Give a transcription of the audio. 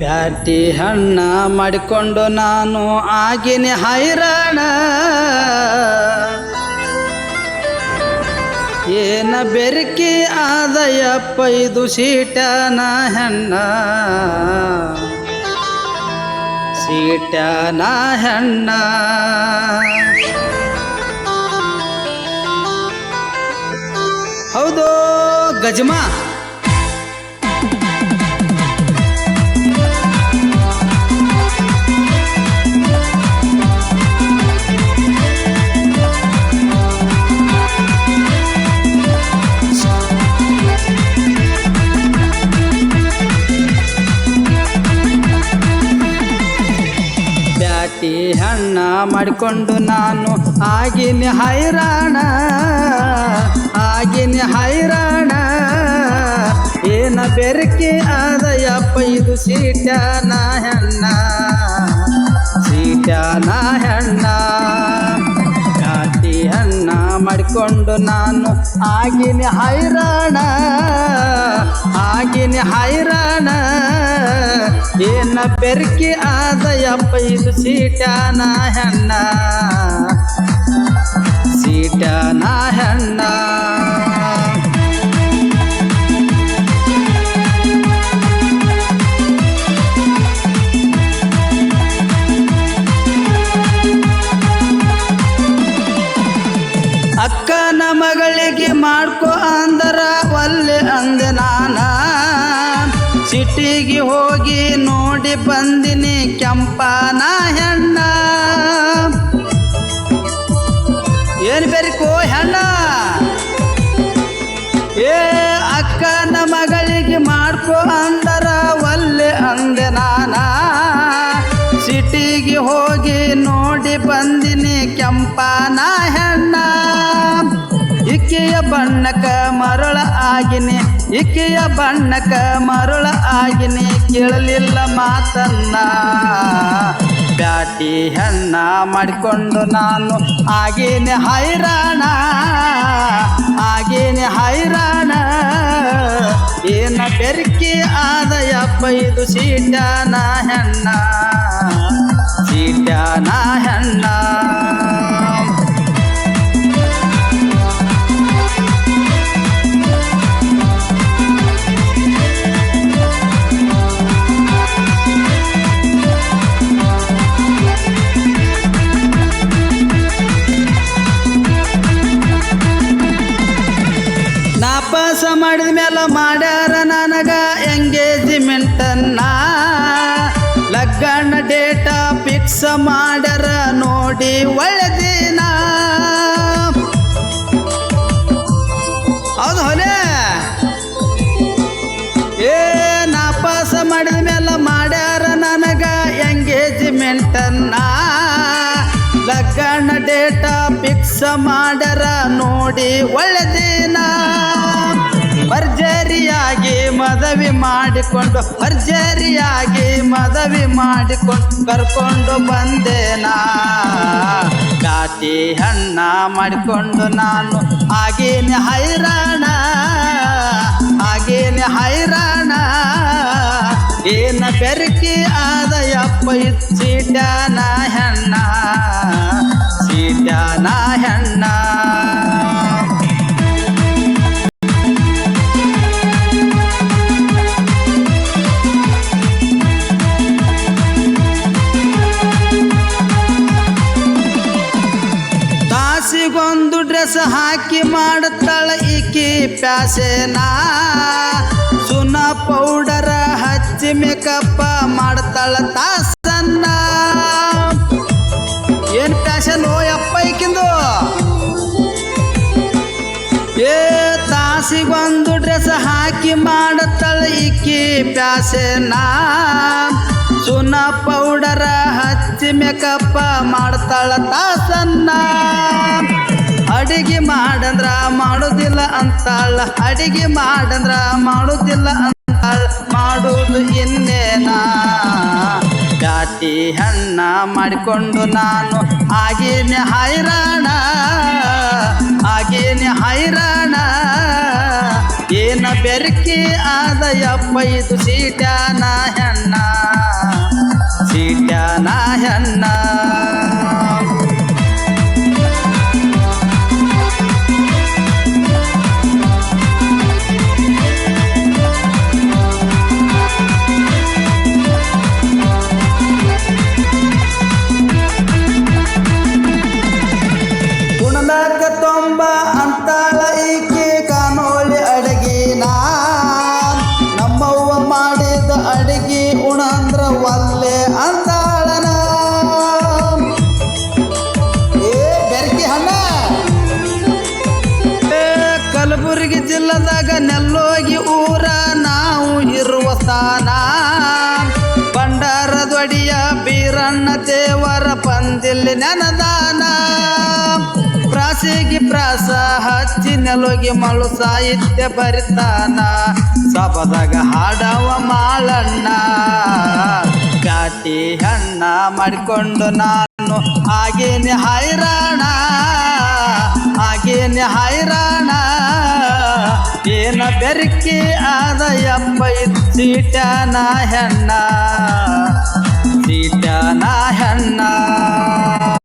Patty ಹಣ್ಣ ಮಾಡಿಕೊಂಡು ನಾನು ಆಗಿನಿ ಹೈರಾಣ. ಏನ ಬೆರಕಿ ಆದಯಪ್ಪ, ಇದು ಸೀಟನ ಹೆಣ್ಣ. ಸೀಟನ ಹೆಣ್ಣ. ಹೌದು ಗಜಮಾ? ಬ್ಯಾಟಿ ಹಣ್ಣ ಮಾಡಿಕೊಂಡು ನಾನು ಆಗಿನ ಹೈರಾಣ ಆಗಿನ ಹೈರಾಣ. ಏನ ಬೆರಕೆ ಆದಯಪ್ಪ ಇದು ಸೀಟ್ಯಾನ ಹೆಣ್ಣ ಸೀಟ್ಯಾನ ಹೆಣ್ಣ. ಬ್ಯಾಟಿ ಹಣ್ಣ ಮಾಡಿಕೊಂಡು ನಾನು ಆಗಿನ ಹೈರಾಣ. ಆಗಿನ ಹೈರಾಣ ಏನ ಬೆರ್ಕಿ ಆದಯಪ್ಪ ಇದು ಸೀಟ್ಯಾನ ಹೆಣ್ಣ. ಸೀಟ್ಯಾನ ನೋಡಿ ಬಂದಿನಿ ಕೆಂಪನ ಹೆಣ್ಣ. ಏನು ಬೇರಿಕೋ ಹೆಣ್ಣ? ಏ ಅಕ್ಕನ ಮರಳ ಆಗಿನಿ. ಇಕ್ಕಿಯ ಬಣ್ಣಕ ಮರಳ ಆಗಿನಿ. ಕೇಳಲಿಲ್ಲ ಮಾತನ್ನ. ಬ್ಯಾಟಿ ಹೆಣ್ಣ ಮಾಡಿಕೊಂಡು ನಾನು ಆಗೇನೆ ಹೈರಾಣ. ಆಗೇನೆ ಹೈರಾಣ. ಏನ ಬೆರಕೆ ಆದಯಪ್ಪ ಇದು ಸೀಟ್ಯಾನ ಹೆಣ್ಣ. ಸೀಟ್ಯಾನ ಮೇಲೆ ಮಾಡ್ಯಾರ ನನಗ ಎಂಗೇಜ್ಮೆಂಟನ್ನ. ಲಗ್ನ ಡೇಟಾ ಫಿಕ್ಸ್ ಮಾಡ್ಯಾರ ನೋಡಿ ಒಳ್ಳೆ ದಿನ ಹೌದು ಹೊಲೆ? ಏ, ನಾಪಾಸ ಮಾಡಿದ ಮೇಲೆ ಮಾಡ್ಯಾರ ನನಗ ಎಂಗೇಜ್ಮೆಂಟನ್ನ. ಲಗ್ನ ಡೇಟಾ ಫಿಕ್ಸ್ ಮಾಡ್ಯಾರ ನೋಡಿ ಒಳ್ಳೆ ದಿನ ಭರ್ಜರಿಯಾಗಿ ಮದವಿ ಮಾಡಿಕೊಂಡು, ಭರ್ಜರಿಯಾಗಿ ಮದವಿ ಮಾಡಿಕೊಂಡು ಕರ್ಕೊಂಡು ಬಂದೇನಾ? ಕಾತಿ ಹಣ್ಣ ಮಾಡಿಕೊಂಡು ನಾನು ಆಗೇನೆ ಹೈರಾಣ ಆಗೇನೆ ಹೈರಾಣ. ಏನ ಬೆರಕಿ ಆದಯಪ್ಪ ಸೀಟ್ಯಾನ ಹೆಣ್ಣ ಸೀಟ್ಯಾನ ಹೆಣ್ಣ. ಪ್ಯಾಸೆನಾ? ಸುನ ಪೌಡರ ಹಚ್ಚಿ ಮೇಕಪ್ಪ ಮಾಡ್ತಾಳ ತಾಸನ್ನ. ಏನ್ ಪ್ಯಾಸನ್ ಓ ಯಪ್ಪ ಈಕಿಂದು ಏ ತಾಸಿಗೊಂದು ಡ್ರೆಸ್ ಹಾಕಿ ಮಾಡ್ತಾಳ ಇಕ್ಕಿ ಪ್ಯಾಸೆನಾ? ಸುನ ಪೌಡರ ಹಚ್ಚಿ ಮೇಕಪ್ಪ ಮಾಡ್ತಾಳ ತಾಸನ್ನ. ಅಡಿಗೆ ಮಾಡಂದ್ರ ಮಾಡೋದಿಲ್ಲ ಅಂತಾಳ. ಅಡಿಗೆ ಮಾಡಂದ್ರ ಮಾಡೋದಿಲ್ಲ ಅಂತಾಳ. ಮಾಡೋದು ಇನ್ನೇನಾ? ಗಾಟಿ ಹಣ್ಣ ಮಾಡಿಕೊಂಡು ನಾನು ಆಗೇನೆ ಹೈರಾಣ. ಆಗೇನೆ ಹೈರಾಣ. ಏನ ಬೆರಕಿ ಆದಯಪ್ಪ ಇದು ಸೀಟ್ಯಾನ ಹೆಣ್ಣ. ಸೀಟ್ಯಾನ ಹೆಣ್ಣ. ನೆನದಾನ ಪ್ರಾಸಿಗೆ ಪ್ರಾಸ ಹಚ್ಚಿ ನೆಲೋಗಿ ಮಳು ಸಾಹಿತ್ಯ ಬರಿತಾನ. ಸಬದಾಗ ಹಾಡವ ಮಾಳಣ್ಣ. ಕಾಟಿ ಹಣ್ಣ ಮಾಡಿಕೊಂಡು ನಾನು ಆಗೇನೆ ಹೈರಾಣ. ಆಗೇನೆ ಹೈರಾಣ. ಏನ ಬೆರಕಿ ಎಂಬ ಎತ್ತಿಟ್ಯಾ ನಾ ಹೆಣ್ಣ. না